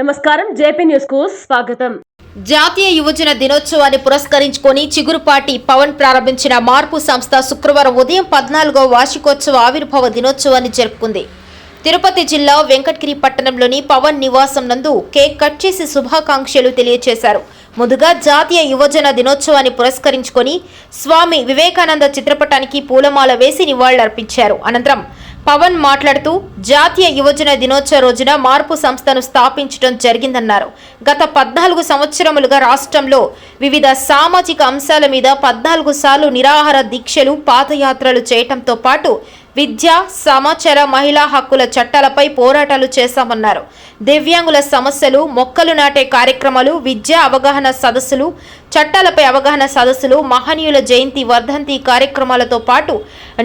నమస్కారం జేపీ న్యూస్కు స్వాగతం. జాతీయ యువజన దినోత్సవాన్ని పురస్కరించుకొని చిగురుపాటి పవన్ ప్రారంభించిన మార్పు సంస్థ శుక్రవారం ఉదయం పద్నాలుగో వార్షికోత్సవ ఆవిర్భావ దినోత్సవాన్ని జరుపుకుంది. తిరుపతి జిల్లా వెంకటగిరి పట్టణంలోని పవన్ నివాసం నందు కేక్ కట్ చేసి శుభాకాంక్షలు తెలియజేశారు ముందుగా జాతీయ యువజన దినోత్సవాన్ని పురస్కరించుకొని స్వామి వివేకానంద చిత్రపటానికి పూలమాల వేసి నివాళులర్పించారు. అనంతరం పవన్ మాట్లాడుతూ జాతీయ యువజన దినోత్సవ రోజున మార్పు సంస్థను స్థాపించడం జరిగిందన్నారు. గత పద్నాలుగు సంవత్సరములుగా రాష్ట్రంలో వివిధ సామాజిక అంశాల మీద పద్నాలుగు సార్లు నిరాహార దీక్షలు పాదయాత్రలు చేయటంతో పాటు విద్య సమాచార మహిళా హక్కుల చట్టాలపై పోరాటాలు చేశామన్నారు. దివ్యాంగుల సమస్యలు మొక్కలు నాటే కార్యక్రమాలు విద్యా అవగాహన సదస్సులు చట్టాలపై అవగాహన సదస్సులు మహనీయుల జయంతి వర్ధంతి కార్యక్రమాలతో పాటు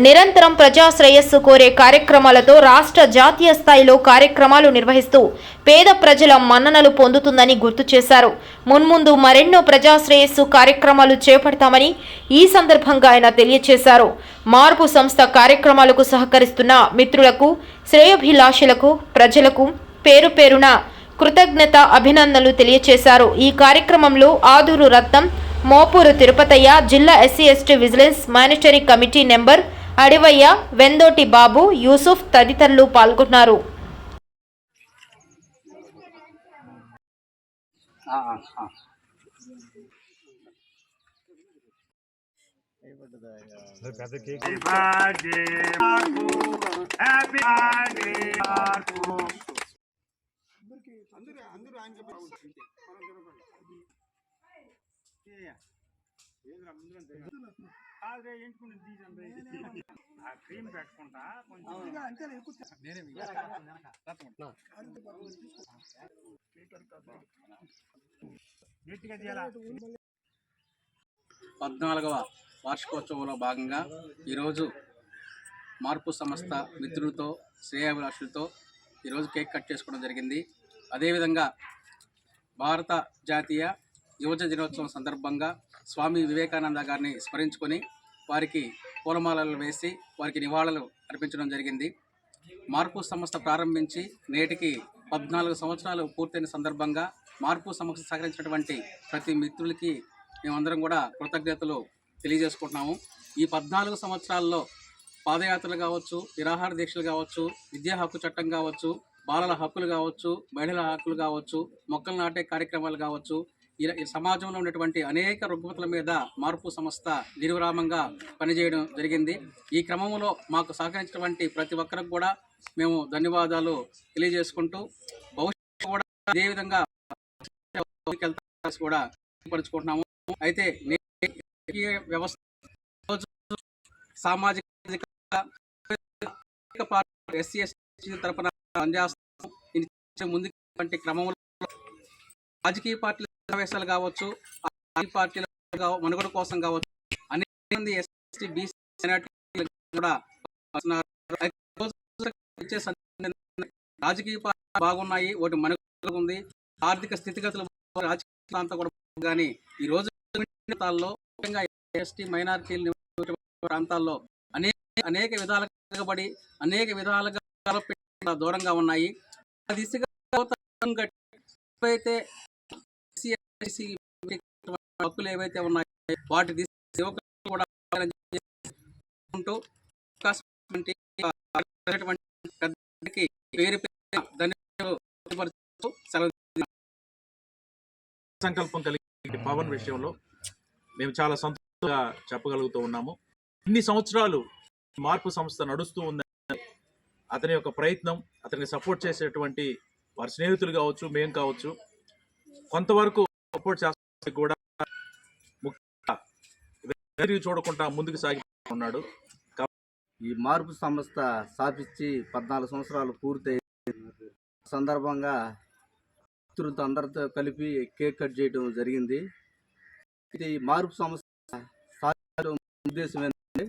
నిరంతరం ప్రజా శ్రేయస్సు కోరే కార్యక్రమాలతో రాష్ట్ర జాతీయ స్థాయిలో కార్యక్రమాలు నిర్వహిస్తూ పేద ప్రజల మన్ననలు పొందుతుందని గుర్తు చేశారు. మున్ముందు మరెన్నో ప్రజా శ్రేయస్సు కార్యక్రమాలు చేపడతామని ఈ సందర్భంగా ఆయన తెలియజేశారు మార్పు సంస్థ కార్యక్రమాలకు సహకరిస్తున్న మిత్రులకు శ్రేయోభిలాషులకు ప్రజలకు పేరు పేరున కృతజ్ఞత అభినందనలు తెలియజేశారు ఈ కార్యక్రమంలో ఆదూరు రత్నం మోపూరు తిరుపతయ్య జిల్లా SC ST vigilance monitoring committee member Adivaiah Vendoti Babu Yusuf తదితరులు పాల్గొన్నారు. ఆ, ఆ. Happy birthday, Marco. Happy birthday, Marco. కాదురే, ఎంచుకుని తీసండి. ఆ క్రీమ్ పెట్టుకుంటా కొంచెం. నీట్గా తీయాలా? పద్నాలుగవ వార్షికోత్సవంలో భాగంగా ఈరోజు మార్పు సంస్థ మిత్రులతో శ్రేయాభిలాషులతో ఈరోజు కేక్ కట్ చేసుకోవడం జరిగింది. అదేవిధంగా భారత జాతీయ యువజన దినోత్సవం సందర్భంగా స్వామి వివేకానంద గారిని స్మరించుకొని వారికి పూలమాలలు వేసి వారికి నివాళులు అర్పించడం జరిగింది. మార్పు సంస్థ ప్రారంభించి నేటికి పద్నాలుగు సంవత్సరాలు పూర్తయిన సందర్భంగా మార్పు సంస్థ సహకరించినటువంటి ప్రతి మిత్రులకి మేమందరం కూడా కృతజ్ఞతలు తెలియజేసుకుంటున్నాము. ఈ పద్నాలుగు సంవత్సరాల్లో పాదయాత్రలు కావచ్చు నిరాహార దీక్షలు కావచ్చు విద్యా హక్కు చట్టం కావచ్చు బాలల హక్కులు కావచ్చు మహిళల హక్కులు కావచ్చు మొక్కలు నాటే కార్యక్రమాలు కావచ్చు ఇలా ఈ సమాజంలో ఉన్నటువంటి అనేక రుగ్మతల మీద మార్పు సంస్థ నిర్విరామంగా పనిచేయడం జరిగింది. ఈ క్రమంలో మాకు సహకరించినటువంటి ప్రతి ఒక్కరికి కూడా మేము ధన్యవాదాలు తెలియజేసుకుంటూ భవిష్యత్తు కూడా ఇదే విధంగా కూడా పరుచుకుంటున్నాము అయితే ఈ వ్యవస్థ సామాజిక ఎస్సీ ఎస్టీ తరపున పనిచేస్తాము ముందు క్రమంలో రాజకీయ పార్టీల సమావేశాలు కావచ్చు పార్టీల మనుగడ కోసం కావచ్చు అనేక మంది ఎస్టీ బీసీ కూడా రాజకీయ పార్టీ బాగున్నాయి వాటి మనుగడ ఉంది. ఆర్థిక స్థితిగతులు రాజకీయ అంతా కూడా కానీ ఈ రోజు ప్రాంతాల్లో ముఖ్యంగా ఎస్టీ మైనారిటీలు ప్రాంతాల్లో అనేక అనేక విధాలుగా వెనుకబడి అనేక విధాలుగా దూరంగా ఉన్నాయి. ఆ దిశగా ఏవైతే హక్కులు ఏవైతే ఉన్నాయో వాటి దిశ యువకులు కూడా ఉంటూ సంకల్పం కలిగి పవన్ విషయంలో మేము చాలా సంతోషంగా చెప్పగలుగుతూ ఉన్నాము. ఇన్ని సంవత్సరాలు మార్పు సంస్థ నడుస్తూ ఉంది అతని యొక్క ప్రయత్నం అతనికి సపోర్ట్ చేసేటువంటి వారి స్నేహితులు కావచ్చు మేము కావచ్చు కొంతవరకు సపోర్ట్ చేస్తే కూడా ముఖ్యంగా చూడకుండా ముందుకు సాగి ఉన్నాడు ఈ మార్పు సంస్థ స్థాపించి పద్నాలుగు సంవత్సరాలు పూర్తయి సందర్భంగా మిత్రులతో అందరితో కలిపి కేక్ కట్ చేయడం జరిగింది. ఇది ఈ మార్పు సంస్థ ఉద్దేశం ఏంటంటే